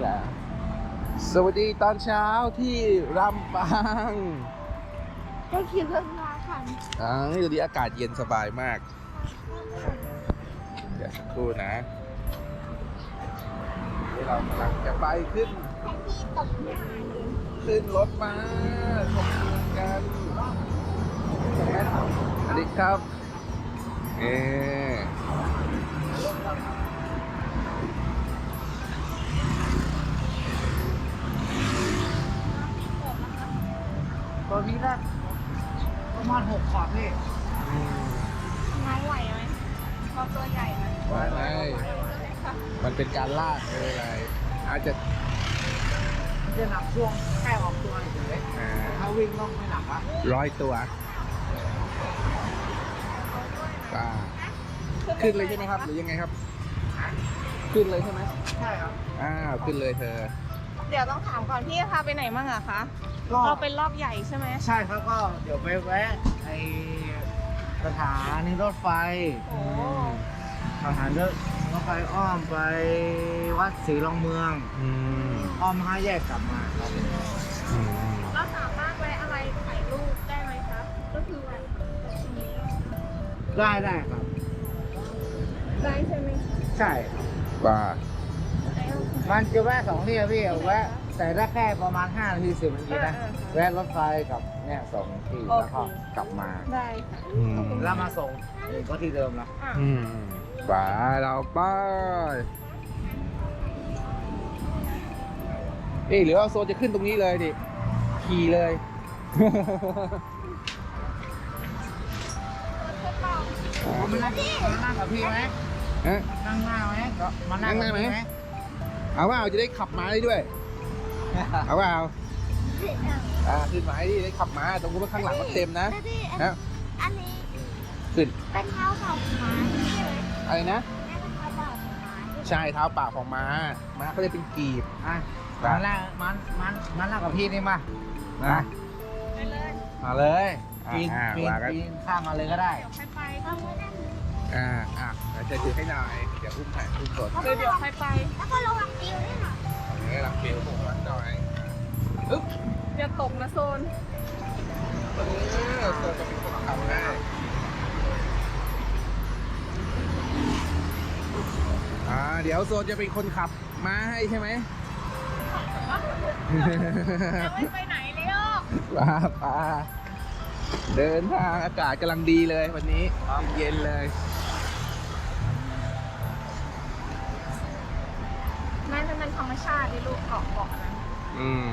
แหละ สวัสดีตอนเช้าที่ลำปางก็คิดเรื่องราคันอ่านี่ตอนนี้อากาศเย็นสบายมาก เดี๋ยวสักครู่นะนี่เรากำลังจะไปขึ้นให้พี่ตกหน้าเลยขึ้นรถมาขอบคุณกันสวัสดีครับ เอ ตัวนี้ได้ประมาณหกขอบพี่น้องไหวไหมพอตัวใหญ่ไหมไม่ไม่มันเป็นการลากเลยอะไร อาจจะมันจะหนักช่วงแค่ออกตัวเฉยอ่าๆถ้าวิ่งต้องไม่หนักอะร้อยตัวป้าขึ้นเลยใช่ไหมครับ หรือยังไงครับ ขึ้นเลยใช่ไหมใช่ครับ อ้าว ขึ้นเลยเธอ เดี๋ยวต้องถามก่อนพี่พาไปไหนมั่งอะคะ ก็เราเป็นรอบใหญ่ใช่ไหมใช่ครับก็เดี๋ยวไปแวะไอสถานีรถไฟโอ้สถานีรถไฟอ้อมไปวัดศรีรองเมือง อืมอ้อมห้าแยกกลับมาครับอืมเราสามารถแวะอะไรถ่ายรูปได้ไหมคะก็คือแวะตรงนี้ได้ได้ครับ ได้ใช่ไหมใช่ครับป้ามันจะแวะสองที่อะพี่แวะ แต่ได้แค่ประมาณ5นาทีสิบนาทีนะแวะรถไฟกับเนี่ยสองที่แล้วก็กลับมา ได้ค่ะอืมแล้วมาส่งก็ที่เดิมแล้วอะอืมป้าเราไป้านี่หรือว่าโซนจะขึ้นตรงนี้เลยดิ ขี่เลยผมมานั่งมานั่งกับพี่ไหมฮะ นั่งหน้าไหมก็มานั่งนั่งหน้าไหมกับพี่เอาว่าจะได้ขับม้าได้ด้วย เอาว่าเอาอ่าขึ้นมาให้ดิได้ขับม้าตรงนู้นข้างหลังมันเต็มนะแล้วที่นะอันนี้ขึ้นเป็นเท้าเข่าหมาใช่ไหมอะไรนะแม่เป็นเท้าเข่าหมาใช่เท้าเปล่าของม้าม้าเขาเรียกเป็นกีบอะมานั่งมันมันมันนั่งกับพี่นี่มานะไปเลยมาเลยอ่าปีนอ่าปีนว่ากันปีนข้ามมาเลยก็ได้เดี๋ยวค่อยไปก็ไม่ได้อ่าอะเดี๋ยวจะถือให้หน่อยเดี๋ยวอุ้มถ่ายอุ้มสดเดี๋ยวเดี๋ยวค่อยไปแล้วก็ระวังติวด้วยค่ะเออ ตกนะโซนเออโซนจะเป็นคนขับได้อ่าเดี๋ยวโซนจะเป็นคนขับม้าให้ใช่ไหมยังไม่ไปไหนเลยอะป้าป้าเดินทางอากาศกำลังดีเลยวันนี้เย็นเลยแม่เป็นมันธรรมชาติที่ลูกเกาะเกาะนะอืม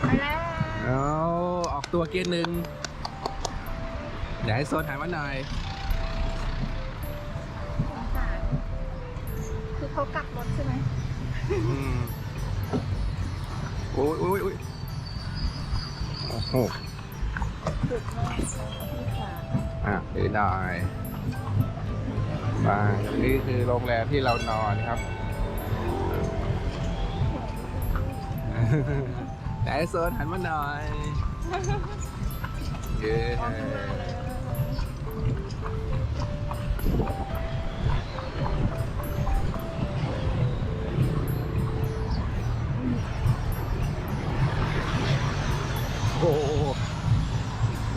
ไปแล้ว เอาออกตัวเกียร์หนึ่งเดี๋ยวให้โซนหันมาหน่อยสงสารคือเขากลับรถใช่ไหมอืมโอ้ยโอ้ยโอ้ยโอ้โหสุดมากพี่ขาอะเดี๋ยวหน่อยมานี่คือโรงแรมที่เรานอนครับ แต่ให้โซนหันมาหน่อยเย้มองข้างหน้าเลยโอ้โห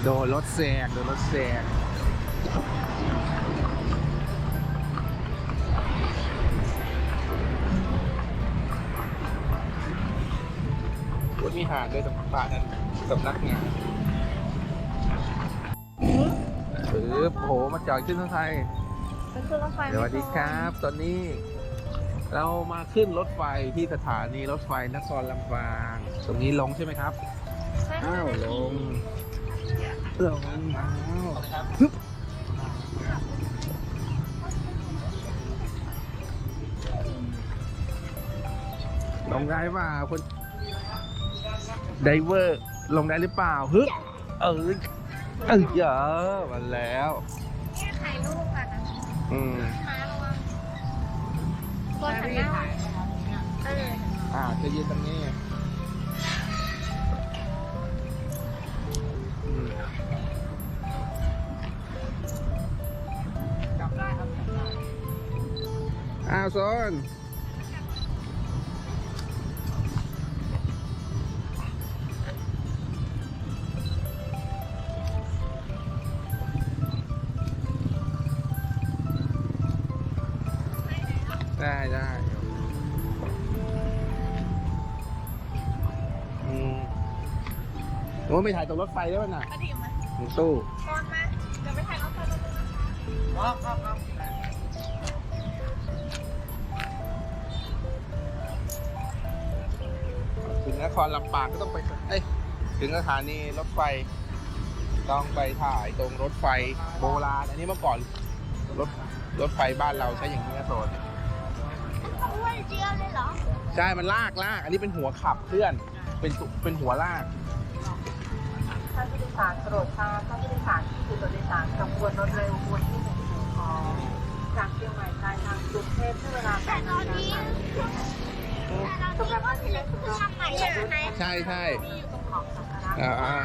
โดนรถแซงโดนรถแซงาดด้วยตรงป่านั้นสำนักงานปึ๊บโอ้โหมาจอดขึ้นรถไฟไปขึ้นรถไฟไหมสวัสดีครับ ตอนนี้ เรามาขึ้นรถไฟที่สถานีรถไฟนครลำปาง ตรงนี้ลงใช่ไหมครับใช่ค่ะอ้าวลงลงอ้าวฮึบลงได้เปล่าคน ไดเวอร์ลงได้หรือเปล่าฮึเออเออเยอะมาแล้วแค่ถ่ายรูปกันนะอืมมาระวังตัวหันหน้าเอออ่าจะยืนตรงนี้อืมจับได้ครับจับได้อ้าวโซน ได้ได้อืมโอ้ไม่ถ่ายตรงรถไฟได้ป่ะน่ะอดีตมาตรงตู้ตอนมาเดี๋ยวไปถ่ายรถไฟรถไฟครับครับครับถึงนครลำปางก็ต้องไปเอ้ยถึงสถานีรถไฟ ต้องไปถ่ายตรงรถไฟโบราณ อันนี้เมื่อก่อนรถรถไฟบ้านเราใช้อย่างนี้นะโซน เขาอ้วนเจียวเลยเหรอใช่ มันลากลาก อันนี้เป็นหัวขับเคลื่อน เป็นตุเป็นหัวลาก ท่านผู้โดยสารโปรดทราบท่านผู้โดยสารที่คือโดยสารขบวนรถเร็วขบวนที่หนึ่งถึงคอจากเชียงใหม่ปลายทางกรุงเทพใช้เวลาแต่8ตนาอนฬินี้กาแต่ตอนนี้ก็คือเพิ่งทำใหม่ใช่ไหมใช่ใช่ที่อยู่ตรงของสัมภาระอ่าอ่า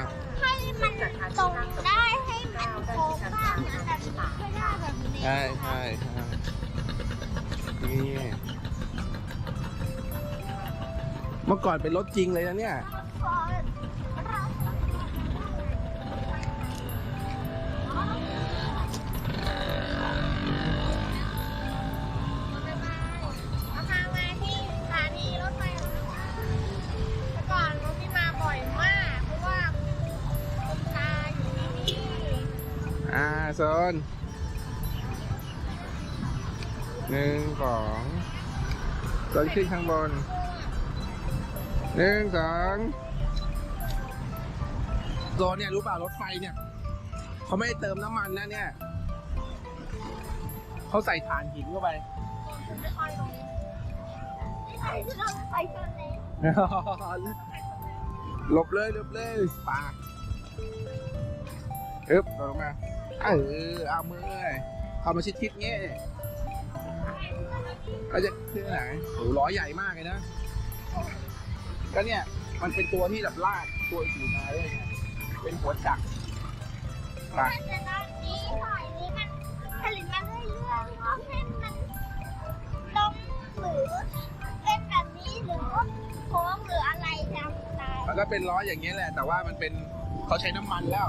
ให้มันตรงได้ให้มันโค้งบ้างนะแต่ไม่ได้แบบนี้ใช่ใช่ใช่นี่ มื่อก่อนเป็นรถจริงเลยนะเนี่ยเอาทางมาที่สถานีรถไฟตอนรถที่มาบ่อยมากเพราะว่าคุณตาอยู่ที่นี่อ่าโซนหนึ่งสองโซนขึ้นข้างบน หนึ่งสองโซนเนี่ยรู้เปล่ารถไฟเนี่ย เขาไม่ได้เติมน้ำมันนะเนี่ย เขาใส่ถ่านหินเข้าไป ไม่ค่อยลงไม่ใช่ที่รถไฟชนเลยหลบเลยหลบเลยปากอึ๊บลงมาเออเอามือเข้ามาชิดๆเงี้ยก็จะขึ้นไหนโอ้โหล้อใหญ่มากเลยนะ ก็เนี่ยมันเป็นตัวที่แบบลากตัวขี่มาด้วยไงเป็นหัวจักรไปแต่ตอนนี้หอยนี้มันผลิตมาเรื่อยๆเพราะเส้มันตรงหรือเป็นแบบนี้หรือว่าโค้งหรืออะไรจำตายมันก็เป็นล้ออย่างเงี้ยแหละ แต่ว่ามันเป็นเขาใช้น้ำมันแล้ว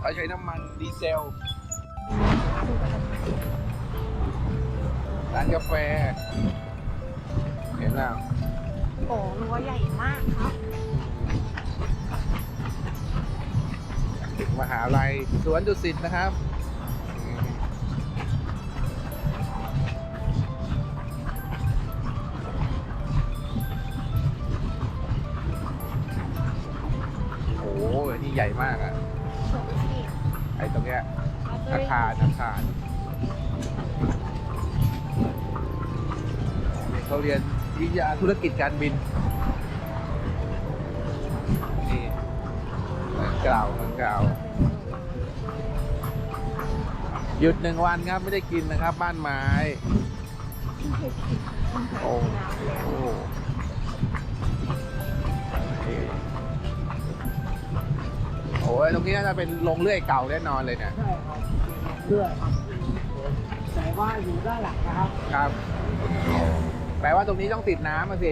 เขาใช้น้ำมันดีเซลร้านกาแฟ แล้ว โอ้รั้วใหญ่มากครับถึงมหาลัยสวนดุสิตนะครับอืมโอ้โหนี่ใหญ่มากอะไอ้ตรงเนี้ยอาคารอาคารเขาเรียน วิทยาธุรกิจการบินนี่เมืองเก่าเมืองเก่าหยุดหนึ่งวันครับไม่ได้กินนะครับ บ้านไม้ โอ้โหโอ้ยตรงนี้น่าจะเป็นโรงเลื่อยเก่าแน่นอนเลยเนี่ย ใช่ครับเพื่อครับแต่ว่าอยู่ด้านหลังนะครับ ครับ แปลว่าตรงนี้ต้องติดน้ำมาสิ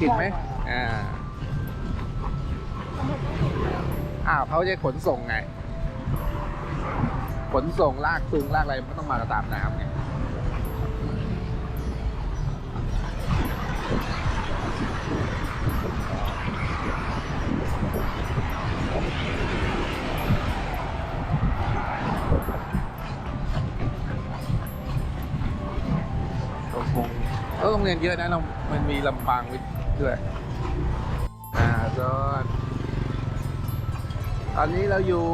ติดไหมใช่ครับอ่าอ้าวเขาจะขนส่งไง ขนส่งลากซุงลากอะไรมันก็ต้องมาตามน้ำไง โรงเออ โรงเรียนเยอะนะเรามันมีลำปางวิทย์ด้วยอ่าจอนตอนนี้เราอยู่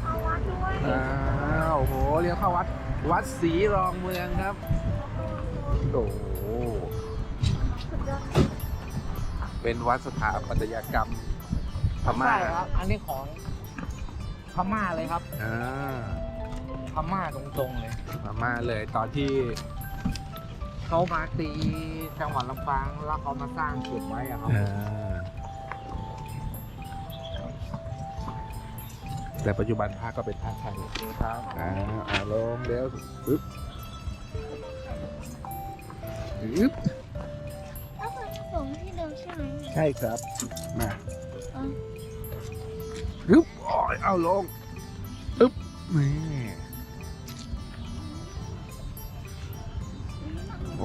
เข้าวัดด้วยอ้าวโหเลี้ยวเข้าวัด วัดศรีรองเมืองครับโอ้โหเป็นวัดสถาปัตยกรรมพม่าใช่ครับ อันนี้ของพม่าเลยครับอ่าพม่าตรงๆเลยพม่าเลยตอนที่ เขามาตีจังหวัดลำปางแล้วเขามาสร้างจุดไว้อะครับ อ่าแต่ปัจจุบันพระก็เป็นพระไทยครับอ่าอ่าลงเร็วปึ๊บปึ๊บก็คือส่งที่เดิมใช่ไหมใช่ครับ มาอืมปึ๊บโอ้ยเอาลงปึ๊บนี่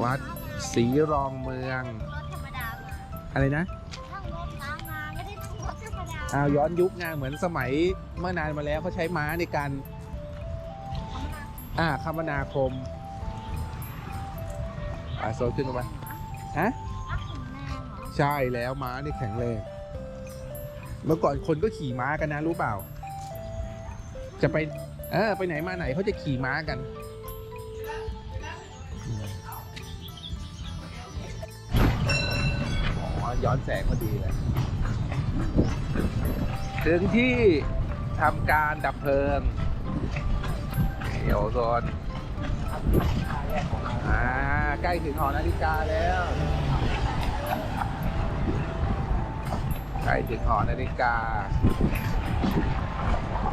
วัดศรีรองเมือง รถธรรมดามาอะไรนะนั่งรถม้ามาไม่ได้นั่งรถธรรมดาอ้าวย้อนยุคไงเหมือนสมัยเมื่อนานมาแล้วเขาใช้ม้าในการอ่าคมนาคมอ่าโซนขึ้นมาฮะอักขุนแมงเหรอใช่แล้วม้านี่แข็งแรงเมื่อก่อนคนก็ขี่ม้ากันนะรู้เปล่า จะไปเออไปไหนมาไหนเขาจะขี่ม้ากัน ย้อนแสงพอดีเลยถึงที่ทำการดับเพลิงเดี๋ยวโซนอ่าใกล้ถึงหอนาฬิกาแล้ว ใกล้ถึงหอนาฬิกา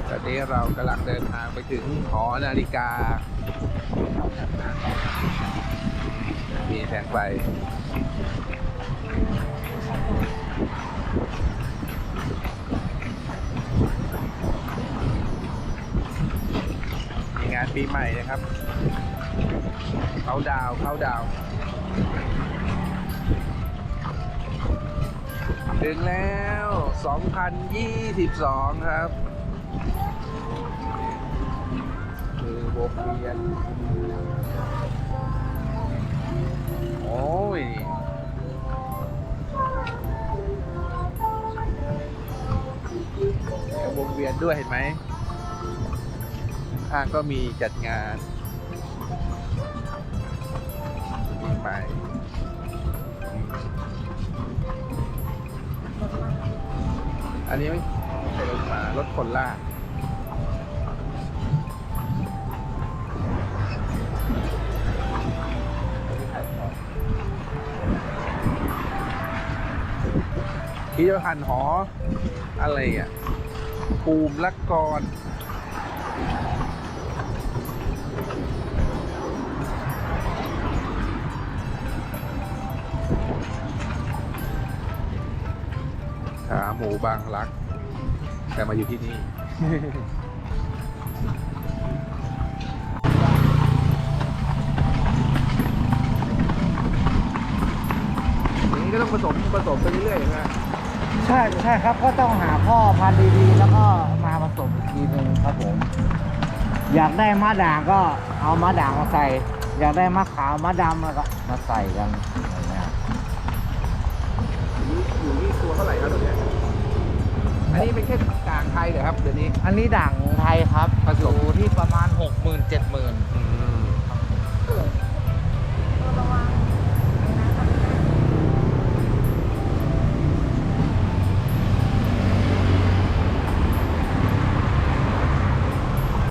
ตอนนี้เรากำลังเดินทางไปถึงหอนาฬิกา มีแสงไฟ มีงาน ปีใหม่นะครับ เขาดาวเขาดาว ถึงแล้ว 2022 ครับ คือวงเวียน โอ้ยมีวงเวียนด้วยเห็นไหม ข้างก็มีจัดงานปีใหม่อันนี้ไม่ใช่รถมารถคนลากพิพิธภัณฑ์หอ อะไรอะ ภูมิละกร ขาหมูบางรัก แต่มาอยู่ที่นี่ อย่างนี้ก็ต้องผสมผสมไปเรื่อยๆนะใช่ใช่ครับก็ต้องหาพ่อพันธุ์ดีๆ แล้วก็มาผสมอีกทีหนึ่งครับผม อยากได้ม้าด่างก็เอาม้าด่างมาใส่ อยากได้ม้าขาวม้าดำแล้วก็มาใส่กันอะไรเงี้ย อยู่นี่ตัวเท่าไหร่ครับตัวเนี้ย อันนี้เป็นแค่ต่างไทยเหรอครับเดี๋ยวนี้ อันนี้ด่างไทยครับผสม อยู่ที่ประมาณหกหมื่นเ0 0 0 7 0 0 0 0